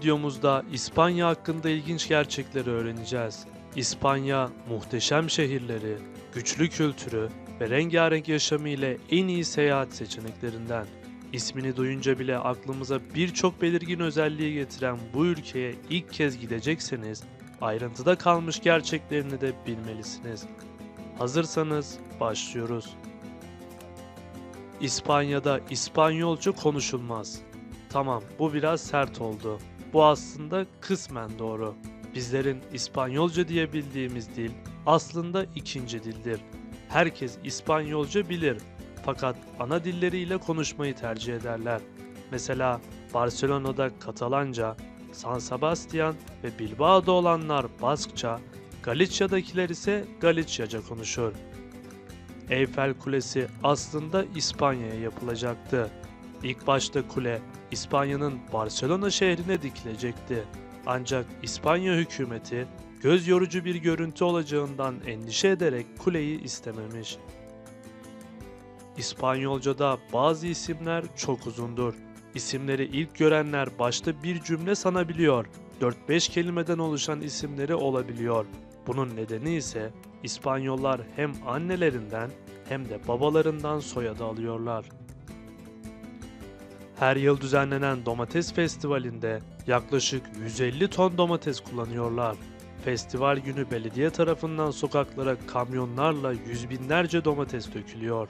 videomuzda İspanya hakkında ilginç gerçekleri öğreneceğiz. İspanya, muhteşem şehirleri, güçlü kültürü ve rengarenk yaşamı ile en iyi seyahat seçeneklerinden. İsmini duyunca bile aklımıza birçok belirgin özelliği getiren bu ülkeye ilk kez gidecekseniz ayrıntıda kalmış gerçeklerini de bilmelisiniz. Hazırsanız başlıyoruz. İspanya'da İspanyolca konuşulmaz. Tamam, bu biraz sert oldu. Bu aslında kısmen doğru. Bizlerin İspanyolca diye bildiğimiz dil aslında ikinci dildir. Herkes İspanyolca bilir fakat ana dilleriyle konuşmayı tercih ederler. Mesela Barcelona'da Katalanca, San Sebastian ve Bilbao'da olanlar Baskça, Galicia'dakiler ise Galiciaca konuşur. Eyfel Kulesi aslında İspanya'ya yapılacaktı. İlk başta kule İspanya'nın Barcelona şehrine dikilecekti. Ancak İspanya hükümeti göz yorucu bir görüntü olacağından endişe ederek kuleyi istememiş. İspanyolca'da bazı isimler çok uzundur. İsimleri ilk görenler başta bir cümle sanabiliyor. 4-5 kelimeden oluşan isimleri olabiliyor. Bunun nedeni ise İspanyollar hem annelerinden hem de babalarından soyadı alıyorlar. Her yıl düzenlenen domates festivalinde yaklaşık 150 ton domates kullanıyorlar. Festival günü belediye tarafından sokaklara kamyonlarla yüz binlerce domates dökülüyor.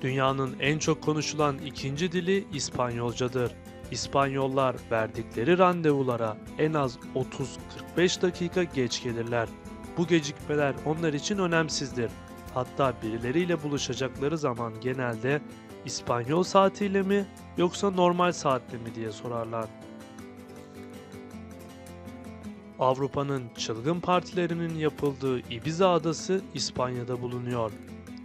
Dünyanın en çok konuşulan ikinci dili İspanyolcadır. İspanyollar verdikleri randevulara en az 30-45 dakika geç gelirler. Bu gecikmeler onlar için önemsizdir. Hatta birileriyle buluşacakları zaman genelde İspanyol saatiyle mi yoksa normal saatle mi diye sorarlar. Avrupa'nın çılgın partilerinin yapıldığı Ibiza adası İspanya'da bulunuyor.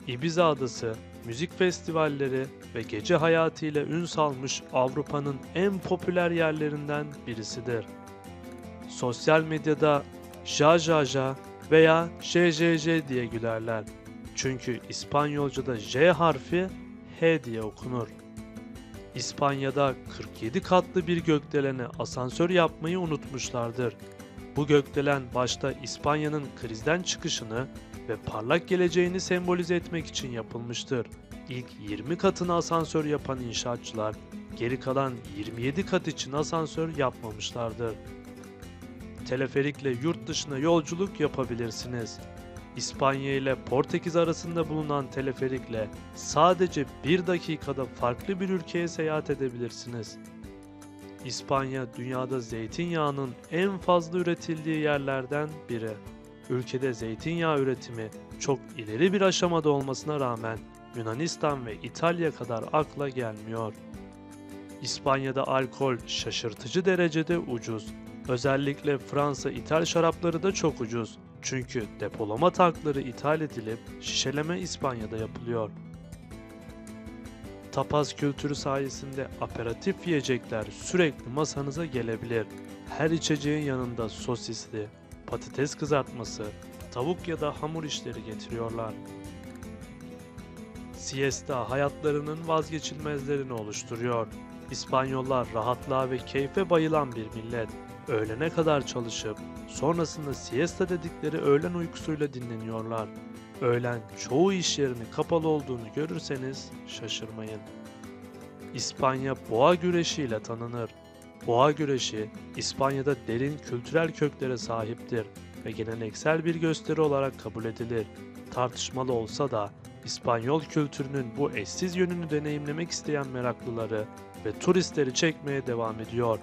Ibiza adası müzik festivalleri ve gece hayatıyla ün salmış Avrupa'nın en popüler yerlerinden birisidir. Sosyal medyada ja ja ja veya JJJ diye gülerler. Çünkü İspanyolca'da J harfi H diye okunur. İspanya'da 47 katlı bir gökdelene asansör yapmayı unutmuşlardır. Bu gökdelen başta İspanya'nın krizden çıkışını ve parlak geleceğini sembolize etmek için yapılmıştır. İlk 20 katını asansör yapan inşaatçılar geri kalan 27 kat için asansör yapmamışlardır. Teleferikle yurt dışına yolculuk yapabilirsiniz. İspanya ile Portekiz arasında bulunan teleferikle sadece bir dakikada farklı bir ülkeye seyahat edebilirsiniz. İspanya dünyada zeytinyağının en fazla üretildiği yerlerden biri. Ülkede zeytinyağı üretimi çok ileri bir aşamada olmasına rağmen Yunanistan ve İtalya kadar akla gelmiyor. İspanya'da alkol şaşırtıcı derecede ucuz. Özellikle Fransa ithal şarapları da çok ucuz. Çünkü depolama tankları ithal edilip şişeleme İspanya'da yapılıyor. Tapas kültürü sayesinde aperatif yiyecekler sürekli masanıza gelebilir. Her içeceğin yanında sosisli, patates kızartması, tavuk ya da hamur işleri getiriyorlar. Siesta hayatlarının vazgeçilmezlerini oluşturuyor. İspanyollar rahatlığa ve keyfe bayılan bir millet. Öğlene kadar çalışıp sonrasında siesta dedikleri öğlen uykusuyla dinleniyorlar. Öğlen çoğu iş yerinin kapalı olduğunu görürseniz şaşırmayın. İspanya boğa güreşiyle tanınır. Boğa güreşi İspanya'da derin kültürel köklere sahiptir ve geleneksel bir gösteri olarak kabul edilir. Tartışmalı olsa da İspanyol kültürünün bu eşsiz yönünü deneyimlemek isteyen meraklıları ve turistleri çekmeye devam ediyor.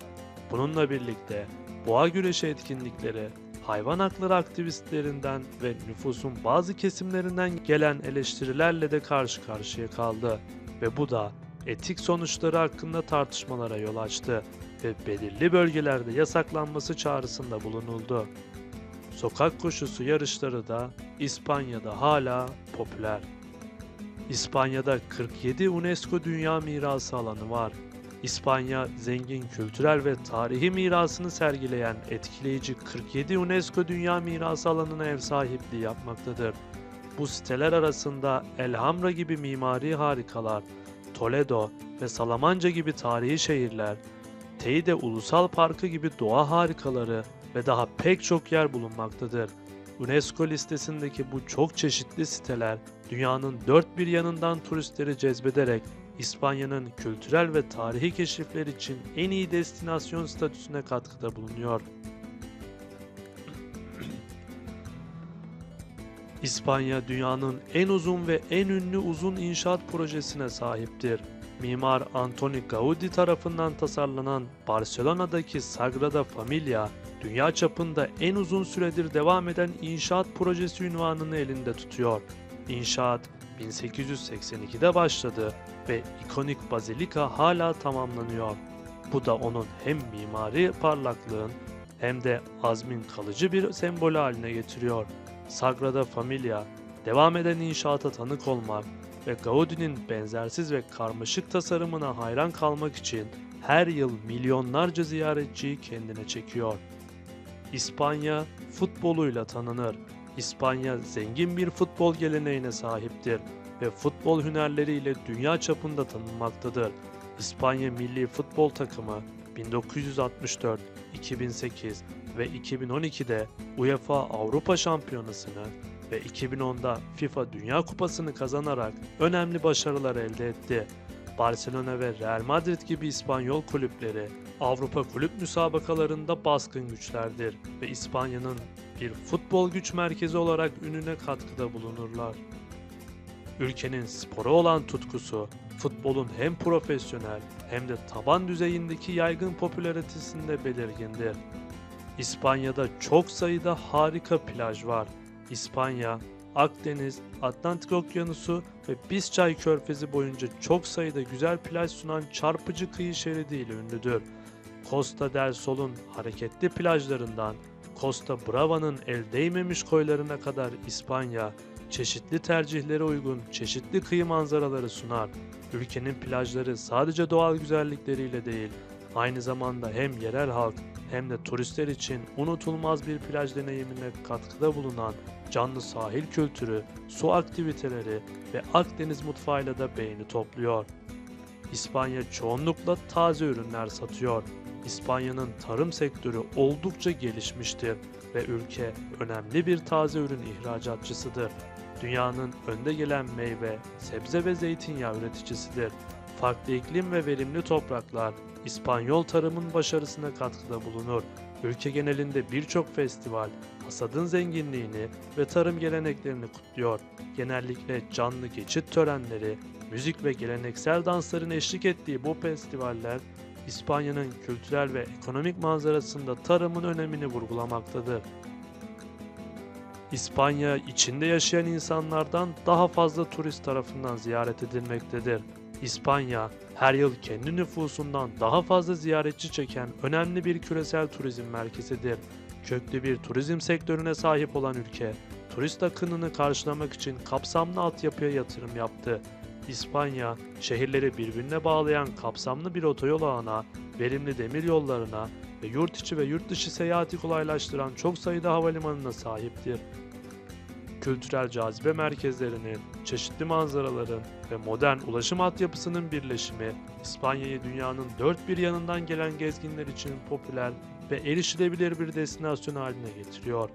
Bununla birlikte boğa güreşi etkinlikleri hayvan hakları aktivistlerinden ve nüfusun bazı kesimlerinden gelen eleştirilerle de karşı karşıya kaldı ve bu da etik sonuçları hakkında tartışmalara yol açtı ve belirli bölgelerde yasaklanması çağrısında bulunuldu. Sokak koşusu yarışları da İspanya'da hala popüler. İspanya'da 47 UNESCO Dünya Mirası alanı var. İspanya zengin kültürel ve tarihi mirasını sergileyen etkileyici 47 UNESCO Dünya Mirası alanına ev sahipliği yapmaktadır. Bu siteler arasında Elhamra gibi mimari harikalar, Toledo ve Salamanca gibi tarihi şehirler, Teide Ulusal Parkı gibi doğa harikaları ve daha pek çok yer bulunmaktadır. UNESCO listesindeki bu çok çeşitli siteler dünyanın dört bir yanından turistleri cezbederek İspanya'nın kültürel ve tarihi keşifler için en iyi destinasyon statüsüne katkıda bulunuyor. İspanya dünyanın en uzun ve en ünlü uzun inşaat projesine sahiptir. Mimar Antoni Gaudi tarafından tasarlanan Barcelona'daki Sagrada Familia, dünya çapında en uzun süredir devam eden inşaat projesi ünvanını elinde tutuyor. İnşaat 1882'de başladı ve ikonik bazilika hala tamamlanıyor. Bu da onun hem mimari parlaklığın hem de azmin kalıcı bir sembolü haline getiriyor. Sagrada Familia, devam eden inşaata tanık olmak ve Gaudi'nin benzersiz ve karmaşık tasarımına hayran kalmak için her yıl milyonlarca ziyaretçiyi kendine çekiyor. İspanya futboluyla tanınır. İspanya zengin bir futbol geleneğine sahiptir ve futbol hünerleriyle dünya çapında tanınmaktadır. İspanya milli futbol takımı 1964, 2008 ve 2012'de UEFA Avrupa Şampiyonası'nı ve 2010'da FIFA Dünya Kupası'nı kazanarak önemli başarılar elde etti. Barcelona ve Real Madrid gibi İspanyol kulüpleri Avrupa kulüp müsabakalarında baskın güçlerdir ve İspanya'nın bir futbol güç merkezi olarak ününe katkıda bulunurlar. Ülkenin spora olan tutkusu, futbolun hem profesyonel hem de taban düzeyindeki yaygın popülaritesinde belirgindir. İspanya'da çok sayıda harika plaj var. İspanya, Akdeniz, Atlantik Okyanusu ve Biscay Körfezi boyunca çok sayıda güzel plaj sunan çarpıcı kıyı şeridiyle ünlüdür. Costa del Sol'un hareketli plajlarından Costa Brava'nın el değmemiş koylarına kadar İspanya, çeşitli tercihlere uygun çeşitli kıyı manzaraları sunar. Ülkenin plajları sadece doğal güzellikleriyle değil, aynı zamanda hem yerel halk hem de turistler için unutulmaz bir plaj deneyimine katkıda bulunan canlı sahil kültürü, su aktiviteleri ve Akdeniz mutfağıyla da beğeni topluyor. İspanya çoğunlukla taze ürünler satıyor. İspanya'nın tarım sektörü oldukça gelişmiştir ve ülke önemli bir taze ürün ihracatçısıdır. Dünyanın önde gelen meyve, sebze ve zeytinyağı üreticisidir. Farklı iklim ve verimli topraklar İspanyol tarımın başarısına katkıda bulunur. Ülke genelinde birçok festival, hasadın zenginliğini ve tarım geleneklerini kutluyor. Genellikle canlı geçit törenleri, müzik ve geleneksel dansların eşlik ettiği bu festivaller, İspanya'nın kültürel ve ekonomik manzarasında tarımın önemini vurgulamaktadır. İspanya içinde yaşayan insanlardan daha fazla turist tarafından ziyaret edilmektedir. İspanya her yıl kendi nüfusundan daha fazla ziyaretçi çeken önemli bir küresel turizm merkezidir. Köklü bir turizm sektörüne sahip olan ülke, turist akınını karşılamak için kapsamlı altyapıya yatırım yaptı. İspanya, şehirleri birbirine bağlayan kapsamlı bir otoyol ağına, verimli demir yollarına ve yurt içi ve yurt dışı seyahati kolaylaştıran çok sayıda havalimanına sahiptir. Kültürel cazibe merkezlerinin, çeşitli manzaraların ve modern ulaşım altyapısının birleşimi, İspanya'yı dünyanın dört bir yanından gelen gezginler için popüler ve erişilebilir bir destinasyon haline getiriyor.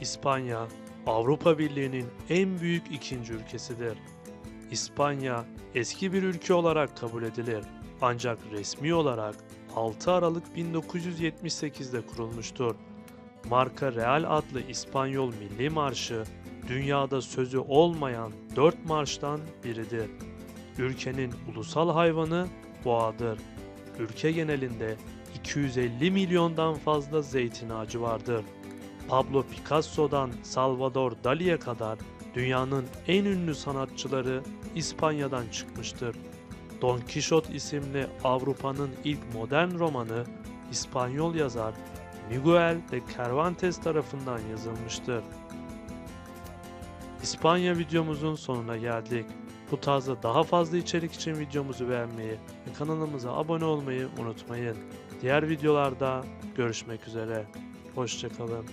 İspanya, Avrupa Birliği'nin en büyük ikinci ülkesidir. İspanya eski bir ülke olarak kabul edilir ancak resmi olarak 6 Aralık 1978'de kurulmuştur. Marka Real adlı İspanyol milli marşı dünyada sözü olmayan dört marştan biridir. Ülkenin ulusal hayvanı boğadır. Ülke genelinde 250 milyondan fazla zeytin ağacı vardır. Pablo Picasso'dan Salvador Dali'ye kadar dünyanın en ünlü sanatçıları İspanya'dan çıkmıştır. Don Quixote isimli Avrupa'nın ilk modern romanı İspanyol yazar Miguel de Cervantes tarafından yazılmıştır. İspanya videomuzun sonuna geldik. Bu tarzda daha fazla içerik için videomuzu beğenmeyi ve kanalımıza abone olmayı unutmayın. Diğer videolarda görüşmek üzere. Hoşçakalın.